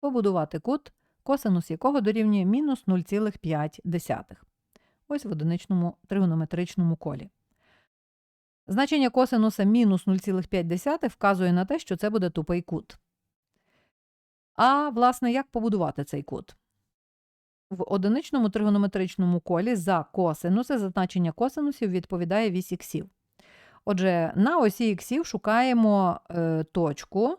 побудувати кут, косинус якого дорівнює мінус 0,5. Ось в одиничному тригонометричному колі. Значення косинуса мінус 0,5 вказує на те, що це буде тупий кут. А, власне, як побудувати цей кут? В одиничному тригонометричному колі за косинуси, значення косинусів відповідає вісь іксів. Отже, на осі іксів шукаємо е, точку,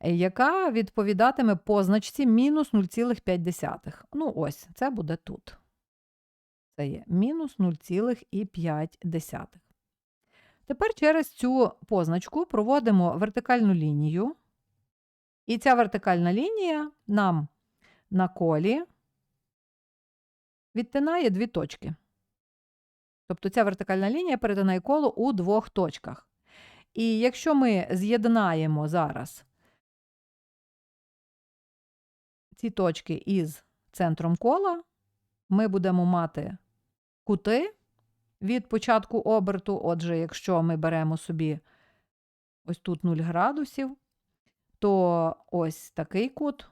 яка відповідатиме позначці мінус 0,5. Ну, ось, це буде тут. Це є мінус 0,5. Тепер через цю позначку проводимо вертикальну лінію. І ця вертикальна лінія нам на колі відтинає дві точки. Тобто ця вертикальна лінія перетинає коло у двох точках. І якщо ми з'єднаємо зараз ці точки із центром кола, ми будемо мати кути від початку оберту. Отже, якщо ми беремо собі ось тут 0 градусів, то ось такий кут,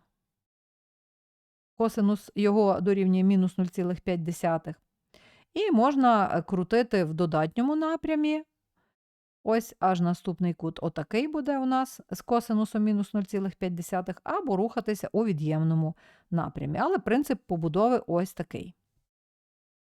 косинус його дорівнює мінус 0,5. І можна крутити в додатньому напрямі. Ось аж наступний кут отакий буде у нас з косинусом мінус 0,5, або рухатися у від'ємному напрямі. Але принцип побудови ось такий.